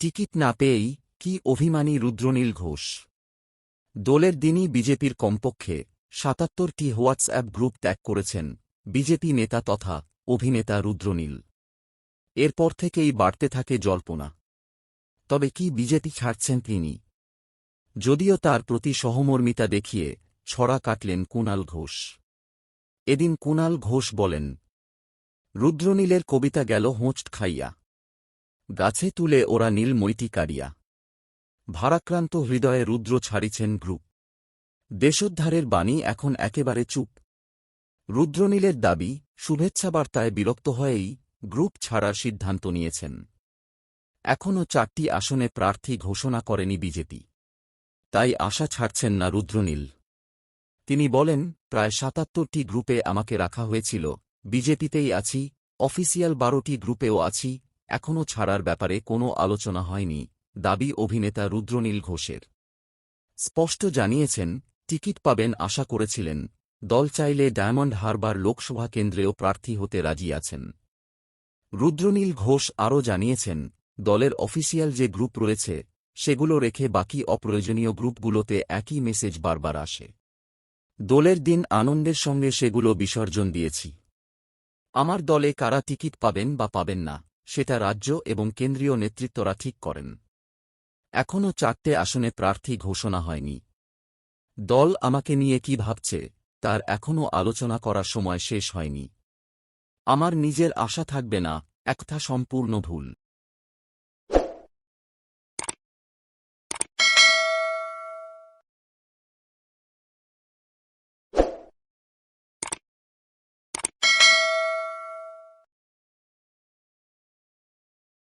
Ticket না পেয়েই কি অভিমানী রুদ্রনীল ঘোষ? দোলের দিনই বিজেপির কমপক্ষে সাতাত্তরটি হোয়াটসঅ্যাপ গ্রুপ ত্যাগ করেছেন বিজেপি নেতা তথা অভিনেতা রুদ্রনীল। এরপর থেকেই বাড়তে থাকে জল্পনা। তবে কি বিজেপি ছাড়ছেন তিনি? যদিও তার প্রতি সহমর্মিতা দেখিয়ে ছড়া কাটলেন কুণাল ঘোষ। এদিন কুণাল ঘোষ বলেন, রুদ্রনীলের কবিতা গেল হোঁচট খাইয়া। গাছে তুলে ওরা নীল মৈটি কাড়িয়া। ভারাক্রান্ত হৃদয়ে রুদ্র ছাড়িছেন গ্রুপ দেশোদ্ধারের বাণী এখন একেবারে চুপ। রুদ্রনীলের দাবি, শুভেচ্ছাবার্তায় বিরক্ত হয়েই গ্রুপ ছাড়ার সিদ্ধান্ত নিয়েছেন। এখনও চারটি আসনে প্রার্থী ঘোষণা করেনি বিজেপি। তাই আশা ছাড়ছেন না রুদ্রনীল। তিনি বলেন, প্রায় সাতাত্তরটি গ্রুপে আমাকে রাখা হয়েছিল, বিজেপিতেই আছি, অফিসিয়াল বারোটি গ্রুপেও আছি এখনও ছাড়ার ব্যাপারে কোনো আলোচনা হয়নি, দাবি অভিনেতা রুদ্রনীল ঘোষের। স্পষ্ট জানিয়েছেন, টিকিট পাবেন আশা করেছিলেন, দল চাইলে ডায়মন্ড হারবার লোকসভা কেন্দ্রেও প্রার্থী হতে রাজি আছেন। রুদ্রনীল ঘোষ আরও জানিয়েছেন, দলের অফিসিয়াল যে গ্রুপ রয়েছে, সেগুলো রেখে বাকি অপ্রয়োজনীয় গ্রুপগুলোতে একই মেসেজ বারবার আসে। দোলের দিন আনন্দের সঙ্গে সেগুলো বিসর্জন দিয়েছি। আমার দলে কারা টিকিট পাবেন বা পাবেন না সেটা রাজ্য এবং কেন্দ্রীয় নেতৃত্বরা ঠিক করেন। এখনও চারটে আসনে প্রার্থী ঘোষণা হয়নি। দল আমাকে নিয়ে কি ভাবছে, তার এখনও আলোচনা করার সময় শেষ হয়নি। আমার নিজের আশা থাকবে না, একথা সম্পূর্ণ ভুল।